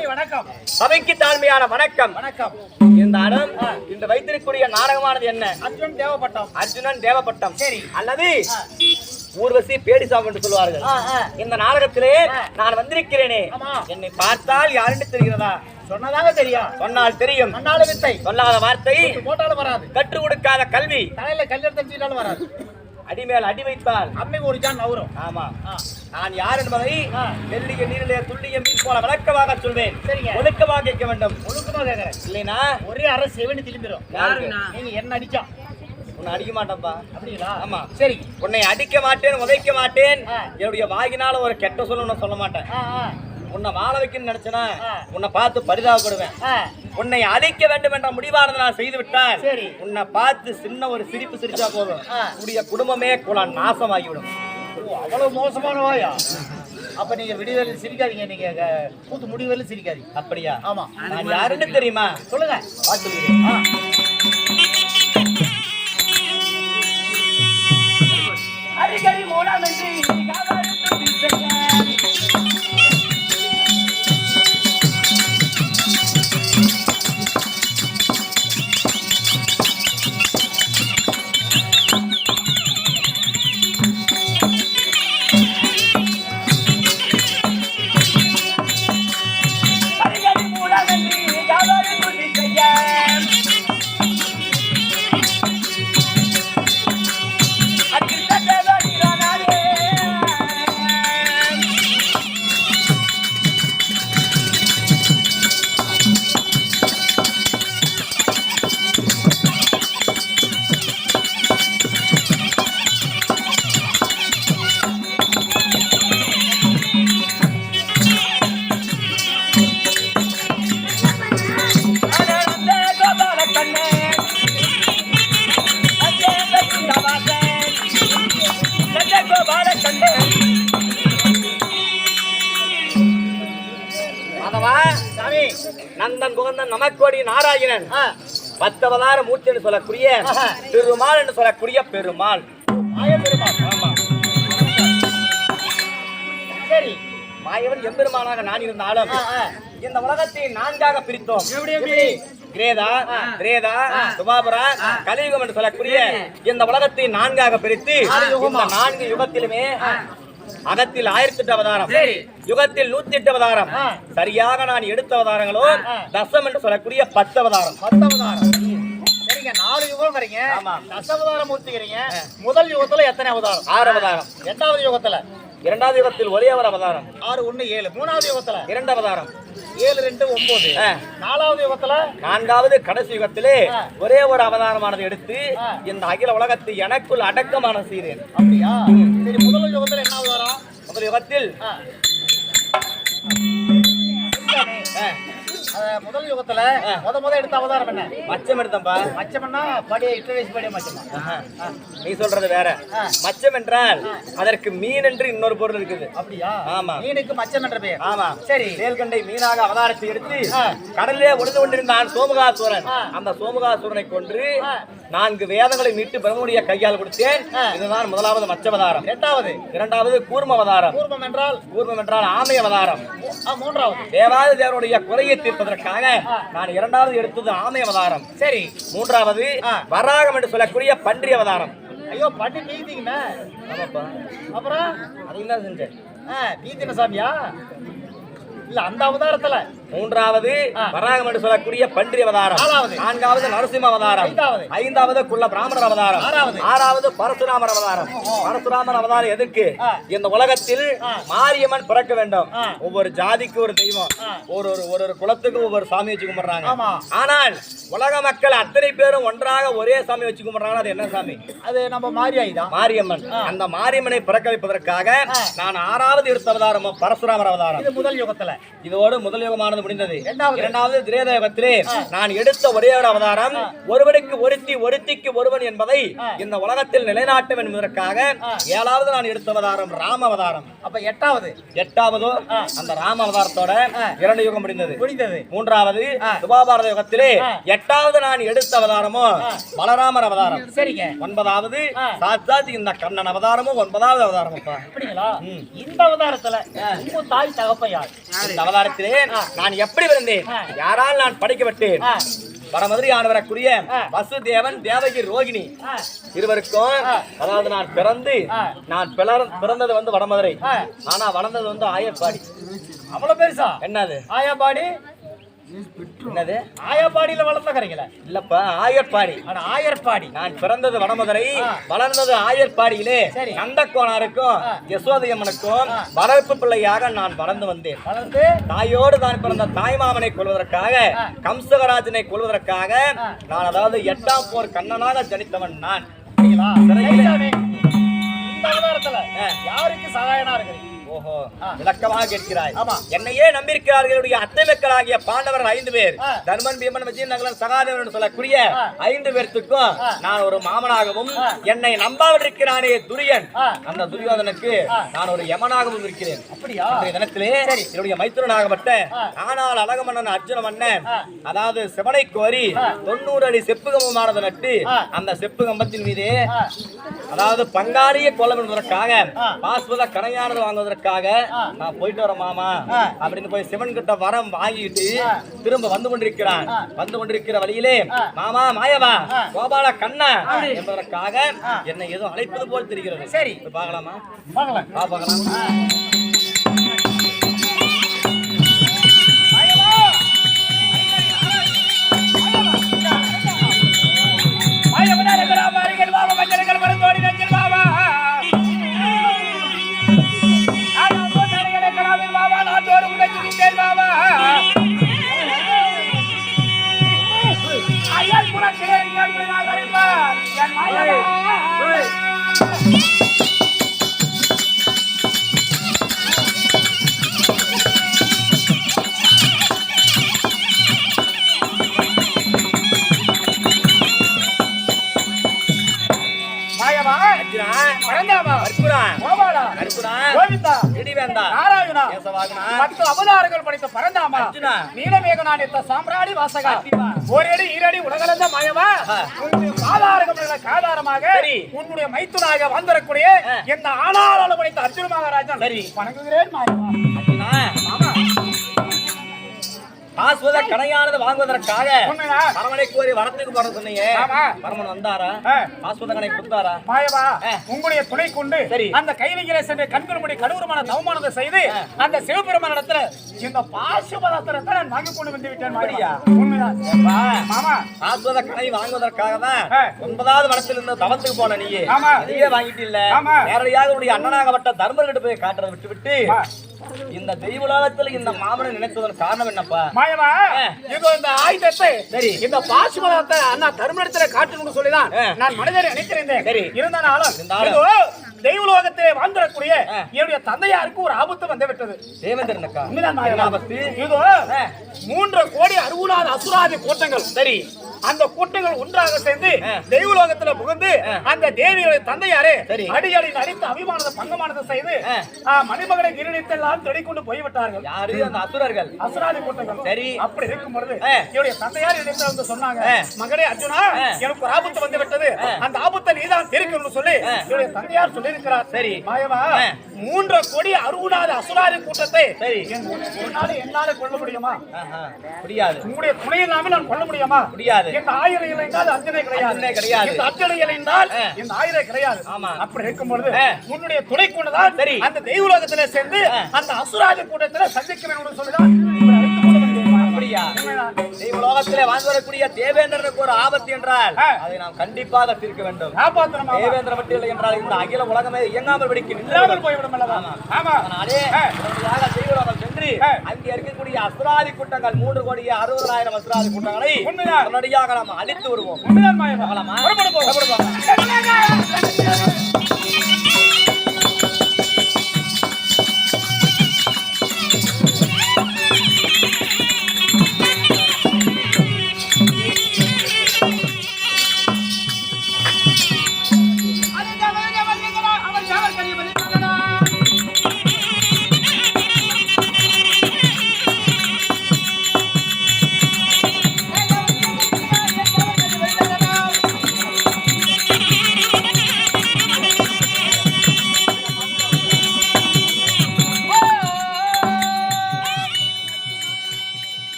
வணக்கம். சபைக்கு தாழ்மையான வணக்கம். வணக்கம். இந்த அடம் இன்று வைத்திருக்கக்கூடிய நாடகமானது என்ன? அர்ஜுன் தேவப்பட்டம். அர்ஜுனன் தேவப்பட்டம். சரி. அல்லது ஊர்வசி பேடிசாம் என்று சொல்வார்கள். ஆ. இந்த நாடகத்திலே. நான் வந்திருக்கிறேனே. என்னை பார்த்தால் யாருன்னு தெரிகிறதா? சொன்னதாக தெரியும். சொன்னால் தெரியும். மண்ணாளு வித்தை சொல்லாத வார்த்தை போட்டாலும் வராது. கற்றுக் கொடுக்காத கல்வி. தலையில கல்யாணம் வராது. அடிமேல் அடி வைத்தால் அம்மை ஒரு ஜான் நவரும். ஆமா. நான் யார் என்பதை. வெள்ளிய நீரிலே துள்ளிய மீன் போல விளக்கமாக சொல்வேன். ஒழுக்கமாக கேட்க வேண்டும் ஒழுக்கமா கேக்குறேன் இல்லைனா ஒரே அரை செவனி திரும்பிடும்? நீங்க என்ன அடிச்சா உன்னை அடிக்க மாட்டேன்பா அப்படிங்களா ஆமா. சரி உன்னை அடிக்க மாட்டேன் உதைக்க மாட்டேன். என்னுடைய வாகினால ஒரு கெட்ட சொல்ல உன்னை சொல்ல மாட்டேன் உன்னை வாழ வைக்கணும்னு நினைச்சனா. உன்னை பார்த்து பரிதாபப்படுவேன். உன்னை அழிக்க வேண்டும் என்ற முடிவானது நான் செய்து விட்டால். உன்னை பார்த்து சின்ன ஒரு சிரிப்பு சிரிச்சா போதும். உடைய குடும்பமே குல நாசமாகிவிடும் அவ்வளவு மோசமான வாயா? அப்ப நீங்க விடுதலை சிரிக்காதீங்க நீங்க கூத்து முடிவுல சிரிக்காதீங்க. அப்படியா? ஆமா. நான் யாருன்னு தெரியுமா? சொல்லுங்க. நந்தன் புகந்தன் நமக்கோடி நாராயணன். பத்தவதார மூர்த்தி என்று சொல்லக்கூடிய. பெருமாள் என்று சொல்லக்கூடிய பெருமாள். ஆமா. சரி மாயவன் எம்பெருமானாக நான் இருந்தாலும். இந்த உலகத்தை நான்காக பிரித்தோம். கிரேதா திரேதா சுபாபரா கலியுகம் என்று சொல்லக்கூடிய இந்த உலகத்தை நான்காக பிரித்து நான்கு யுகத்திலுமே அகத்தில் ஆயிரத்தி எட்டு அவதாரம். யுகத்தில் நூத்தி எட்டு அவதாரம். சரியாக நான் எடுத்த அவதாரங்களோ. தசம் என்று சொல்லக்கூடிய பத்து அவதாரம். பத்தவதாரம் சரிங்க நாலு யுகம் வரீங்க. தசவதாரம் மூர்த்திக்கிறீங்க முதல் யுகத்துல எத்தனை அவதாரம்? ஆறு அவதாரம். எட்டாவது யுகத்துல? இரண்டாவது யுகத்தில் ஒரே அவதாரம். ஆறு ஒண்ணு ஏழு. மூணாவது யுகத்துல? இரண்டு அவதாரம். ஏழு ரெண்டு ஒன்பது. நாலாவது யுகத்துல? நான்காவது கடைசி யுகத்திலே. ஒரே ஒரு அவதாரமானது எடுத்து. இந்த அகில உலகத்தை எனக்குள் அடக்கமான செய்தேன் அப்படியா? சரி முதல் யுகத்துல என்ன அவதாரம்? முதல் யுகத்தில் முதல் யுகத்துல முத முத எடுத்த அவதாரம் என்ன மச்சம் எடுத்தம்பா மச்சம்னா படிய இட்டு வயசு படிய மச்சமா. நீ சொல்றது வேற. மச்சம் என்றால் அதற்கு மீன் என்று இன்னொரு பொருள் இருக்குது அப்படியா ஆமா. மீனுக்கு மச்சம் என்ற பெயர் ஆமா சரி சேல்கண்டை மீனாக அவதாரத்தை எடுத்து. கடலிலே ஒளிந்து கொண்டிருந்தான் சோமுகாசுரன். அந்த சோமுகாசுரனை கொன்று. நான்கு வேதங்களை மீட்டு பிரம்மனுடைய கையால் கொடுத்தேன். இதுதான் முதலாவது மச்சவதாரம். இரண்டாவது இரண்டாவது கூர்ம அவதாரம் பூர்வம் என்றால் கூர்மம் என்றால் ஆமை அவதாரம் மூன்றாவது. தேவாதி தேவனுடைய குறையை தீர்ப்பதற்காக நான் இரண்டாவது எடுத்தது ஆமை அவதாரம் சரி. மூன்றாவது. வராகம் என்று சொல்லக்கூடிய பன்றி அவதாரம் ஐயோ பண்ணி நீதிங்கண்ணா ஆமாப்பா. அப்புறம்? அதையும் தான் செஞ்சேன். நீதின சாமியா? இல்ல அந்த அவதாரத்துல. மூன்றாவது. வராகம் என்று சொல்லக்கூடிய பன்றி அவதாரம். நான்காவது நரசிம்ம அவதாரம் ஐந்தாவது. குள்ள பிராமணர் அவதாரம் ஆறாவது. பரசுராமர் அவதாரம் பரசுராமர் அவதாரம் எதற்கு ஆ. இந்த உலகத்தில். மாரியம்மன் பிறக்க வேண்டும். ஒவ்வொரு ஜாதிக்கு ஒரு தெய்வம். ஒரு ஒரு ஒரு ஒரு குலத்துக்கு ஒவ்வொரு சாமி வச்சு கும்பிடுறாங்க. ஆனால் உலக மக்கள் அத்தனை பேரும் ஒன்றாக ஒரே சாமி வச்சு கும்பிடுறாங்க அது என்ன சாமி அது நம்ம மாரியாய் தான் மாரியம்மன் அந்த மாரியம்மனை பிறக்க வைப்பதற்காக. நான் ஆறாவது எடுத்த அவதாரம் பரசுராமர் அவதாரம் முதல் யுகத்துல இதோடு முதல் யுகமானது முடிந்தது. இரண்டாவது. இரண்டாவது திரேத யுகத்திலே நான் எடுத்த ஒரே ஒரு அவதாரம் ஒருவனுக்கு ஒருத்தி ஒருத்திக்கு ஒருவன் என்பதை இந்த உலகத்தில் நிலைநாட்டும் என்பதற்காக ஏழாவது நான் எடுத்த அவதாரம் ராம அவதாரம். அப்ப எட்டாவது. எட்டாவதோ? அந்த ராம அவதாரத்தோட இரண்டு யுகம் முடிந்தது. முடிந்தது. மூன்றாவது சுபாபாரத யுகத்திலே எட்டாவது நான் எடுத்த அவதாரமோ? பலராமர் அவதாரம். சரிங்க. ஒன்பதாவது. சாட்சாத் இந்த கண்ணன் அவதாரமும் ஒன்பதாவது அவதாரம் அப்பா. அப்படிங்களா? இந்த அவதாரத்துல உங்க தாய் தகப்பன் யார்? இந்த அவதாரத்திலே நான் நான் எப்படி பிறந்தேன். யாரால் நான் படிக்கப்பட்டேன் ஆ. வடமதுரை ஆனவரக்கூடிய ஆ. வசுதேவன் தேவகி ரோகிணி. இருவருக்கும். அதாவது நான் பிறந்து. நான் பிறந்தது வந்து வடமதுரை. ஆனா வளர்ந்தது வந்து ஆயப்பாடி அவ்வளவு பெருசா என்னது ஆயாபாடி என்னது? ஆயாபாடியில வளர்ந்த கரைங்கள இல்லப்பா ஆயப்பாடி ஆனா ஆயர்பாடி. நான் பிறந்தது வடமதுரை. வளர்ந்தது ஆயர்பாடியிலே. ஆ. யசோதையம்மனுக்கும். வளர்ப்பு பிள்ளையாக நான் வளர்ந்து வந்தேன். வளர்ந்து? தாயோடு தான் பிறந்த தாய்மாமனை கொள்வதற்காக ஆ. கம்சகராஜனை கொள்வதற்காக. நான் அதாவது எட்டாம் போர் கண்ணனாக ஜனித்தவன் நான். யாருக்கு சகாயனா இருக்கிறீங்க? ஓஹோ. விளக்கமாக கேட்கிறாய் ஆமா. என்னையே நம்பியிருக்கிறார்களுடைய அத்தை மக்களாகிய பாண்டவர்கள் ஐந்து பேர். தர்மன் பீமன் விஜயன் நகலன் சகாதேவன் சொல்லக்கூடிய. ஐந்து பேர்த்துக்கும். நான் ஒரு மாமனாகவும். என்னை நம்பாமல் இருக்கிறானே துரியன். அந்த துரியோதனுக்கு. நான் ஒரு யமனாகவும் இருக்கிறேன் அப்படியா தினத்திலே. என்னுடைய மைத்துரனாகப்பட்ட. ஆனால் அழக மன்னன் அர்ஜுன மன்னன். அதாவது சிவனை கோரி. தொண்ணூறு அடி செப்புகம்பமானது நட்டு. அந்த செப்பு கம்பத்தின் மீது. அதாவது என்பதற்காக ஆ. பாஸ்பத கரையானது வாங்குவதற்காக ஆ. நான் போயிட்டு வரேன் மாமா. அப்படின்னு போய் சிவன் கிட்ட வரம் வாங்கிட்டு. திரும்ப வந்து கொண்டிருக்கிறான். வந்து கொண்டிருக்கிற வழியிலே. மாமா மாயவா. கோபால கண்ணா. என்பதற்காக. என்னை ஏதோ அழைப்பது போல் தெரிகிறது சரி. பார்க்கலாமா வா பார்க்கலாம் அவதாரங்கள் படைத்த பரந்தாமா அர்ஜுனா. நீலமேகனானித்த சாம்ராணி வாசகா ஓரடி ஈரடி உலகளந்த மாயவா ஆ. உன்னுடைய பாதாரகங்களுக்கு ஆதாரமாக சரி. உன்னுடைய மைத்துனாக வந்திருக்கூடிய ஆ. இந்த ஆனாளால் படைத்த அர்ஜுன மகாராஜன் சரி. வணங்குகிறேன் மாயவா பாஸ்வத கடையானது வாங்குவதற்காக அரமனை கோரி வரத்துக்கு போற சொன்னீங்க. பரமன் வந்தாரா ஆ. பாஸ்வத கடை கொடுத்தாரா மாயவா ஆ. உங்களுடைய துணை கொண்டு சரி. அந்த கைலிகளை சென்று கண்களுமுடி கடவுரமான தவமானதை செய்து. அந்த சிவபெருமானிடத்துல இந்த பாசுபதத்திரத்தை நான் வாங்கி கொண்டு வந்து விட்டேன் மாயவா. மாமா பாஸ்வத கடை வாங்குவதற்காக தான் ஆ. ஒன்பதாவது வனத்தில் இருந்து தவத்துக்கு போன நீ ஆமா. அதையே வாங்கிட்டு இல்ல ஆமா. நேரடியாக உடைய அண்ணனாகப்பட்ட தர்மர்கிட்ட போய் காட்டுறதை விட்டு விட்டு ஆ. இந்த தெய்வலோகத்தில் இந்த மாமனை நினைத்ததன் காரணம் என்னப்பா மாயவா ஆ. இதோ இந்த ஆயுதத்தை சரி. இந்த பாசுபதத்தை அண்ணா தர்மடத்துல காட்டணும்னு சொல்லிதான் ஆ. நான் மனிதரை நினைத்திருந்தேன் சரி. இருந்தாலும் தெய்வலோகத்திலே ஆ. என்னுடைய தந்தையாருக்கு ஒரு ஆபத்து வந்து விட்டது தேவேந்திரனுக்கா உண்மைதான் ஆபத்து? இதோ. மூன்று கோடி அறுபதாது அசுராதி கூட்டங்கள் சரி அந்த கூட்டங்கள் ஒன்றாக சேர்ந்து. தெய்வலோகத்துல புகுந்து. அந்த தேவியுடைய தந்தையாரே சரி. அடியடி நடித்து அபிமானத பங்கமானதை செய்து மணிமகனை கிரீடித்தெல்லாம் தேடிக்கொண்டு போய்விட்டார்கள் யாரு அந்த அசுரர்கள் அசுராதி கூட்டங்கள் சரி. அப்படி இருக்கும் பொழுது. என்னுடைய தந்தையார் இடத்துல வந்து சொன்னாங்க. மகனே அர்ஜுனா. எனக்கு ஒரு ஆபத்து வந்து விட்டது ஆ. அந்த ஆபத்தை நீதான் தீர்க்கணும்னு சொல்லி ஆ. என்னுடைய தந்தையார் சொல்லியிருக்கிறார் சரி. மாயவா ஆ. மூன்று கோடி அறுபதாது அசுராதி கூட்டத்தை சரி. என் ஒரு நாள் என்னால கொள்ள முடியுமா ஆஹா, முடியாது உங்களுடைய துணை இல்லாமல் நான் கொள்ள முடியுமா முடியாது. இந்த ஆயிரம் இலைந்தால் அர்ஜுனை கிடையாது கிடையாது. இந்த அர்ஜுனை இலைந்தால் ஆ. இந்த ஆயிரம் கிடையாது ஆமா. அப்படி இருக்கும் பொழுது. உன்னுடைய துணை கொண்டுதான் சரி. அந்த தெய்வலோகத்திலே சேர்ந்து. அந்த அசுராஜ கூட்டத்திலே சந்திக்க வேண்டும் சொல்லிதான் அப்படியா உண்மைதான். தெய்வலோகத்திலே வாழ்ந்து வரக்கூடிய தேவேந்திரனுக்கு ஒரு ஆபத்து என்றால். அதை நாம் கண்டிப்பாக தீர்க்க வேண்டும். தேவேந்திர மட்டும் இல்லை என்றால் இந்த அகில உலகமே இயங்காமல் வெடிக்கு இல்லாமல் போய்விடும். அதனாலே சென்று ஆ. அங்கே இருக்கக்கூடிய அசுராதி கூட்டங்கள் மூன்று கோடி அறுபதாயிரம் அசுராதி கூட்டங்களை. உடனடியாக நாம் அழித்து வருவோம்